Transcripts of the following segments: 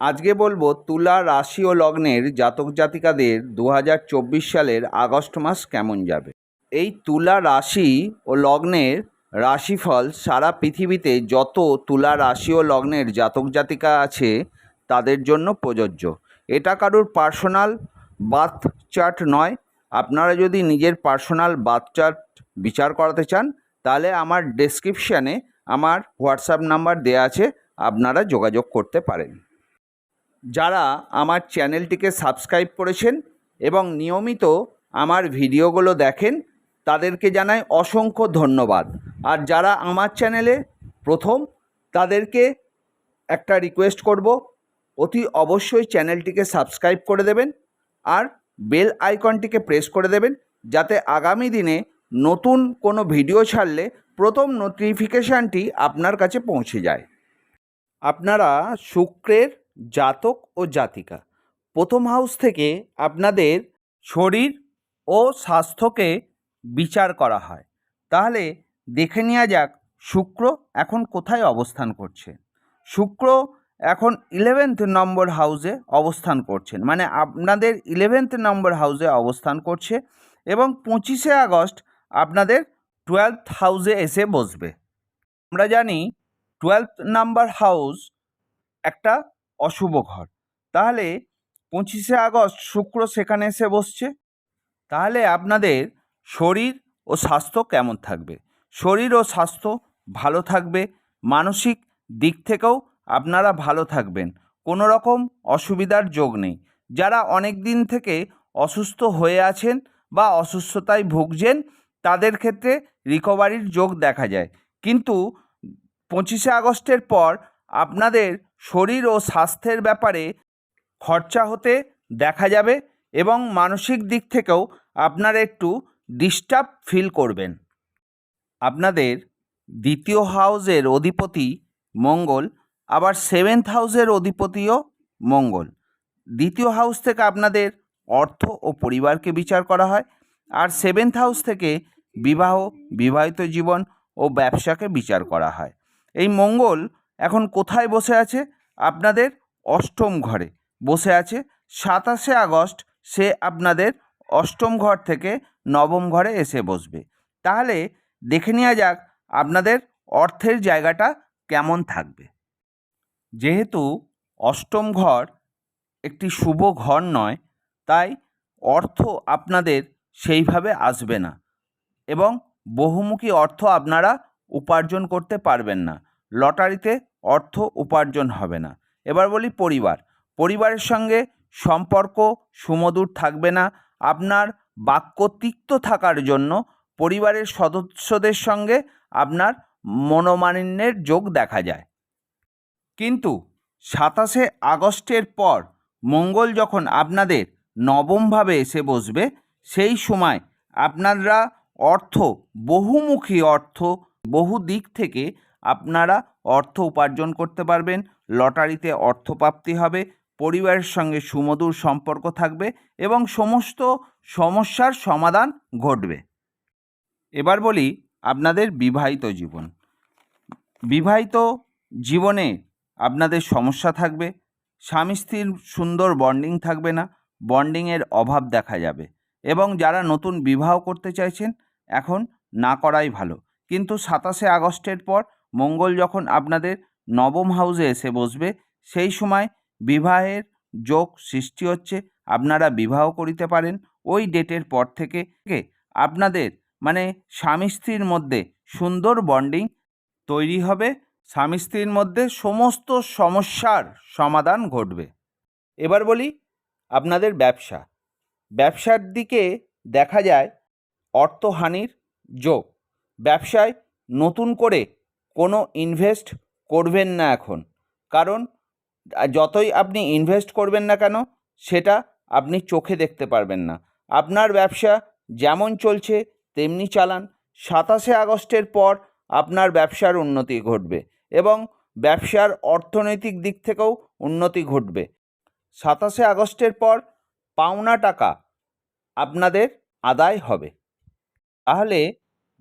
আজকে বলব তুলা রাশি ও লগ্নের জাতক জাতিকাদের দু হাজার চব্বিশ সালের আগস্ট মাস কেমন যাবে? এই তুলা রাশি ও লগ্নের রাশিফল সারা পৃথিবীতে যত তুলা রাশি ও লগ্নের জাতক জাতিকা আছে, তাদের জন্য প্রযোজ্য। এটা কারুর পার্সোনাল বার্থ চার্ট নয়। আপনারা যদি নিজের পার্সোনাল বার্থ চার্ট বিচার করাতে চান, তাহলে আমার ডেসক্রিপশানে আমার হোয়াটসঅ্যাপ নাম্বার দেওয়া আছে, আপনারা যোগাযোগ করতে পারেন। যারা আমার চ্যানেলটিকে সাবস্ক্রাইব করেছেন এবং নিয়মিত আমার ভিডিওগুলো দেখেন, তাদেরকে জানাই অসংখ্য ধন্যবাদ। আর যারা আমার চ্যানেলে প্রথম, তাদেরকে একটা রিকোয়েস্ট করব, অতি অবশ্যই চ্যানেলটিকে সাবস্ক্রাইব করে দেবেন আর বেল আইকনটিকে প্রেস করে দেবেন, যাতে আগামী দিনে নতুন কোনো ভিডিও ছাড়লে প্রথম নোটিফিকেশানটি আপনার কাছে পৌঁছে যায়। আপনারা শুক্রের জাতক ও জাতিকা। প্রথম হাউস থেকে আপনাদের শরীর ও স্বাস্থ্যকে বিচার করা হয়। তাহলে দেখে নেওয়া যাক শুক্র এখন কোথায় অবস্থান করছে। শুক্র এখন ইলেভেন্থ নম্বর হাউসে অবস্থান করছেন। মানে আপনাদের ইলেভেন্থ নম্বর হাউসে অবস্থান করছে এবং পঁচিশে আগস্ট আপনাদের টুয়েলথ হাউসে এসে বসবে। আমরা জানি টুয়েলথ নাম্বার হাউস একটা অশুভ ঘর। তাহলে পঁচিশে আগস্ট শুক্র সেখানে এসে বসছে। তাহলে আপনাদের শরীর ও স্বাস্থ্য কেমন থাকবে? শরীর ও স্বাস্থ্য ভালো থাকবে। মানসিক দিক থেকেও আপনারা ভালো থাকবেন। কোনো রকম অসুবিধার যোগ নেই। যারা অনেক দিন থেকে অসুস্থ হয়ে আছেন বা অসুস্থতায় ভুগছেন, তাদের ক্ষেত্রে রিকভারির যোগ দেখা যায়। কিন্তু পঁচিশে আগস্টের পর আপনাদের শরীর ও স্বাস্থ্যের ব্যাপারে খরচা হতে দেখা যাবে এবং মানসিক দিক থেকেও আপনারা একটু ডিস্টার্ব ফিল করবেন। আপনাদের দ্বিতীয় হাউসের অধিপতি মঙ্গল, আবার সেভেন্থ হাউসের অধিপতিও মঙ্গল। দ্বিতীয় হাউস থেকে আপনাদের অর্থ ও পরিবারকে বিচার করা হয় আর সেভেন্থ হাউস থেকে বিবাহ, বিবাহিত জীবন ও ব্যবসাকে বিচার করা হয়। এই মঙ্গল এখন কোথায় বসে আছে? আপনাদের অষ্টম ঘরে। বসে আছে সাতাশে আগস্ট, সে আপনাদের অষ্টম ঘর থেকে নবম ঘরে এসে বসবে। তাহলে দেখে নেওয়া যাক আপনাদের অর্থের জায়গাটা কেমন থাকবে। যেহেতু অষ্টম ঘর একটি শুভ ঘর নয়, তাই অর্থ আপনাদের সেইভাবে আসবে না এবং বহুমুখী অর্থ আপনারা উপার্জন করতে পারবেন না। লটারিতে অর্থ উপার্জন হবে না। এবার বলি পরিবার। পরিবারের সঙ্গে সম্পর্ক সুমধুর থাকবে না। আপনার বাক্য তিক্ত থাকার জন্য পরিবারের সদস্যদের সঙ্গে আপনার মনোমালিন্যের যোগ দেখা যায়। কিন্তু সাতাশে আগস্টের পর মঙ্গল যখন আপনাদের নবমভাবে এসে বসবে, সেই সময় আপনারা অর্থ, বহুমুখী অর্থ বহু দিক থেকে আপনারা অর্থ উপার্জন করতে পারবেন, লটারিতে অর্থপ্রাপ্তি হবে, পরিবারের সঙ্গে সুমধুর সম্পর্ক থাকবে এবং সমস্ত সমস্যার সমাধান ঘটবে। এবার বলি আপনাদের বিবাহিত জীবন। বিবাহিত জীবনে আপনাদের সমস্যা থাকবে, স্বামী স্ত্রীর সুন্দর বন্ডিং থাকবে না বন্ডিংয়ের অভাব দেখা যাবে এবং যারা নতুন বিবাহ করতে চাইছেন, এখন না করাই ভালো। কিন্তু সাতাশে আগস্টের পর মঙ্গল যখন আপনাদের নবম হাউসে এসে বসবে, সেই সময় বিবাহের যোগ সৃষ্টি হচ্ছে, আপনারা বিবাহ করিতে পারেন। ওই ডেটের পর থেকে আপনাদের মানে স্বামী স্ত্রীর মধ্যে সুন্দর বন্ডিং তৈরি হবে। স্বামী স্ত্রীর মধ্যে সমস্ত সমস্যার সমাধান ঘটবে। এবার বলি আপনাদের ব্যবসা। ব্যবসার দিকে দেখা যায় অর্থহানির যোগ। ব্যবসায় নতুন করে কোনো ইনভেস্ট করবেন না এখন। কারণ যতই আপনি ইনভেস্ট করবেন না কেন, সেটা আপনি চোখে দেখতে পারবেন না। আপনার ব্যবসা যেমন চলছে, তেমনি চালান। সাতাশে আগস্টের পর আপনার ব্যবসার উন্নতি ঘটবে এবং ব্যবসার অর্থনৈতিক দিক থেকেও উন্নতি ঘটবে। সাতাশে আগস্টের পর পাওনা টাকা আপনাদের আদায় হবে। তাহলে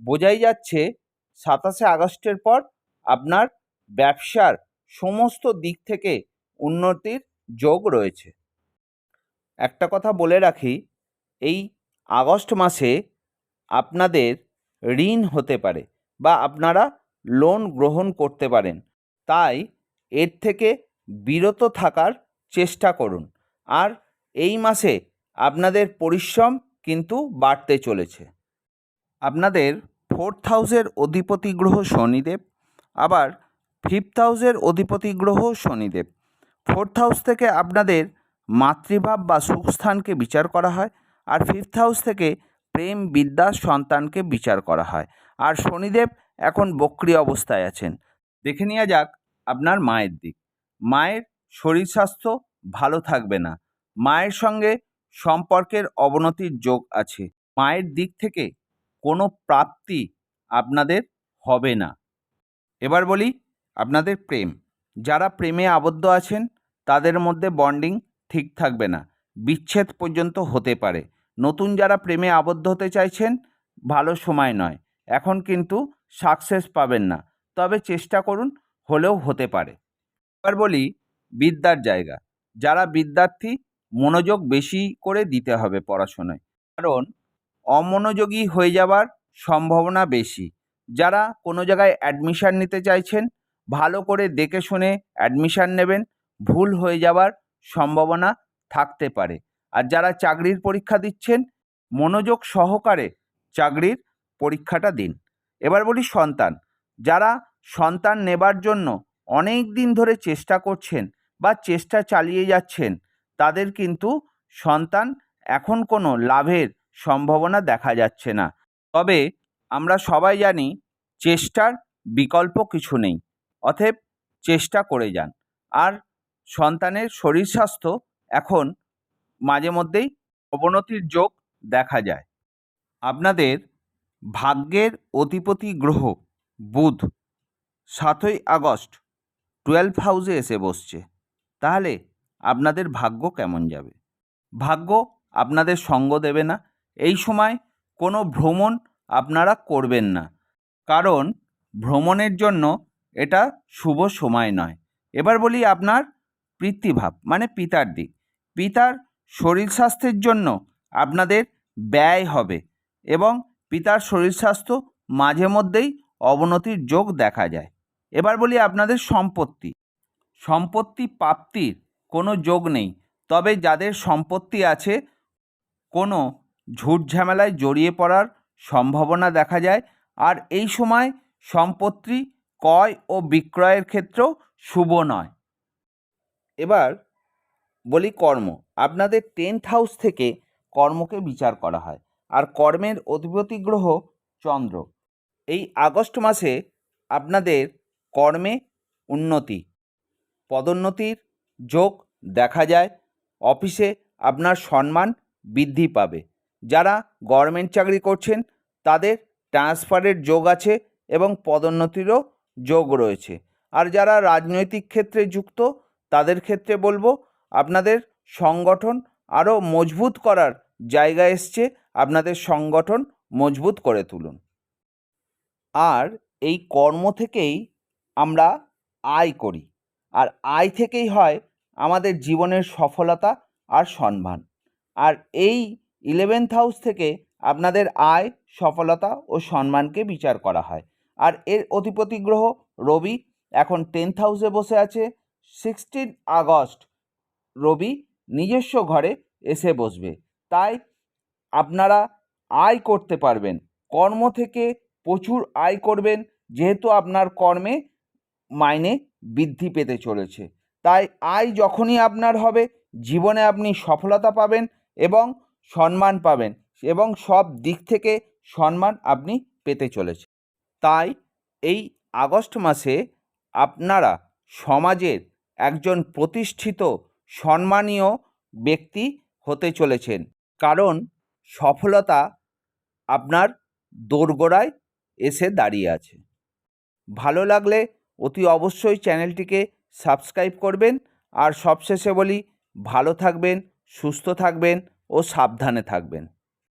বোঝাই যাচ্ছে সাতাশে আগস্টের পর আপনার ব্যবসার সমস্ত দিক থেকে উন্নতির যোগ রয়েছে। একটা কথা বলে রাখি, এই আগস্ট মাসে আপনাদের ঋণ হতে পারে বা আপনারা লোন গ্রহণ করতে পারেন। তাই এর থেকে বিরত থাকার চেষ্টা করুন। আর এই মাসে আপনাদের পরিশ্রম কিন্তু বাড়তে চলেছে। আপনাদের ফোর্থ হাউসের অধিপতি গ্রহ শনিদেব, আবার ফিফথ হাউসের অধিপতি গ্রহ শনিদেব। ফোর্থ হাউস থেকে আপনাদের মাতৃভাব বা সুখস্থানকে বিচার করা হয়, আর ফিফথ হাউস থেকে প্রেম, বিদ্যা, সন্তানকে বিচার করা হয়। আর শনিদেব এখন বক্রি অবস্থায় আছেন। দেখে নেওয়া যাক আপনার মায়ের দিক। মায়ের শরীর স্বাস্থ্য ভালো থাকবে না। মায়ের সঙ্গে সম্পর্কের অবনতির যোগ আছে। মায়ের দিক থেকে কোনো প্রাপ্তি আপনাদের হবে না। এবার বলি আপনাদের প্রেম। যারা প্রেমে আবদ্ধ আছেন, তাদের মধ্যে বন্ডিং ঠিক থাকবে না। বিচ্ছেদ পর্যন্ত হতে পারে। নতুন যারা প্রেমে আবদ্ধ হতে চাইছেন, ভালো সময় নয়। এখন কিন্তু সাকসেস পাবেন না। তবে চেষ্টা করুন, হলেও হতে পারে। এবার বলি বিদ্যার জায়গা। যারা বিদ্যার্থী, মনোযোগ বেশি করে দিতে হবে পড়াশোনায়। কারণ অমনোযোগী হয়ে যাওয়ার সম্ভাবনা বেশি। যারা কোনো জায়গায় অ্যাডমিশান নিতে চাইছেন, ভালো করে দেখে শুনে অ্যাডমিশান নেবেন, ভুল হয়ে যাওয়ার সম্ভাবনা থাকতে পারে। আর যারা চাকরির পরীক্ষা দিচ্ছেন, মনোযোগ সহকারে চাকরির পরীক্ষাটা দিন। এবার বলি সন্তান। যারা সন্তান নেবার জন্য অনেক দিন ধরে চেষ্টা করছেন বা চেষ্টা চালিয়ে যাচ্ছেন, তাদের কিন্তু সন্তান এখন কোনো লাভের সম্ভাবনা দেখা যাচ্ছে না। তবে আমরা সবাই জানি চেষ্টার বিকল্প কিছু নেই, অতএব চেষ্টা করে যান। আর সন্তানের শরীর স্বাস্থ্য এখন মাঝে মধ্যেই অবনতির যোগ দেখা যায়। আপনাদের ভাগ্যের অতিপতি গ্রহ বুধ সাতই আগস্ট টুয়েলভ হাউসে এসে বসছে। তাহলে আপনাদের ভাগ্য কেমন যাবে? ভাগ্য আপনাদের সঙ্গ দেবে না এই সময় কোনো ভ্রমণ আপনারা করবেন না। কারণ ভ্রমণের জন্য এটা শুভ সময় নয়। এবার বলি আপনার পিতৃভাব মানে পিতার দিক। পিতার শরীর স্বাস্থ্যের জন্য আপনাদের ব্যয় হবে এবং পিতার শরীর স্বাস্থ্য মাঝে মধ্যেই অবনতির যোগ দেখা যায়। এবার বলি আপনাদের সম্পত্তি। সম্পত্তি প্রাপ্তির কোনো যোগ নেই। তবে যাদের সম্পত্তি আছে, কোনো ঝুট ঝামেলায় জড়িয়ে পড়ার সম্ভাবনা দেখা যায়। আর এই সময় সম্পত্তি ক্রয় ও বিক্রয়ের ক্ষেত্রেও শুভ নয়। এবার বলি কর্ম। আপনাদের টেন্থ হাউস থেকে কর্মকে বিচার করা হয়। আর কর্মের অধিপতি গ্রহ চন্দ্র। এই আগস্ট মাসে আপনাদের কর্মে উন্নতি, পদোন্নতির যোগ দেখা যায়। অফিসে আপনার সম্মান বৃদ্ধি পাবে। যারা গভর্নমেন্ট চাকরি করছেন, তাদের ট্রান্সফারের যোগ আছে এবং পদোন্নতিরও যোগ রয়েছে। আর যারা রাজনৈতিক ক্ষেত্রে যুক্ত, তাদের ক্ষেত্রে বলব, আপনাদের সংগঠন আরও মজবুত করার জায়গা এসছে, আপনাদের সংগঠন মজবুত করে তুলুন। আর এই কর্ম থেকেই আমরা আয় করি। আর আয় থেকেই হয় আমাদের জীবনের সফলতা আর সম্মান। আর এই ইলেভেন্থ হাউস থেকে আপনাদের আয়, সফলতা ও সম্মানকে বিচার করা হয়। আর এর অধিপতি গ্রহ রবি, এখন টেন্থ হাউসে বসে আছে। সিক্সটিন আগস্ট রবি নিজস্ব ঘরে এসে বসবে। তাই আপনারা আয় করতে পারবেন, কর্ম থেকে প্রচুর আয় করবেন, যেহেতু আপনার কর্মে মাইনে বৃদ্ধি পেতে চলেছে। তাই আয় যখনই আপনার হবে, জীবনে আপনি সফলতা পাবেন এবং সম্মান পাবেন এবং সব দিক থেকে সম্মান আপনি পেতে চলেছেন। তাই এই আগস্ট মাসে আপনারা সমাজের একজন প্রতিষ্ঠিত, সম্মানীয় ব্যক্তি হতে চলেছেন। কারণ সফলতা আপনার দোরগোড়ায় এসে দাঁড়িয়ে আছে। ভালো লাগলে অতি অবশ্যই চ্যানেলটিকে সাবস্ক্রাইব করবেন। আর সবশেষে বলি, ভালো থাকবেন, সুস্থ থাকবেন। ও সাবধানে থাকবেন।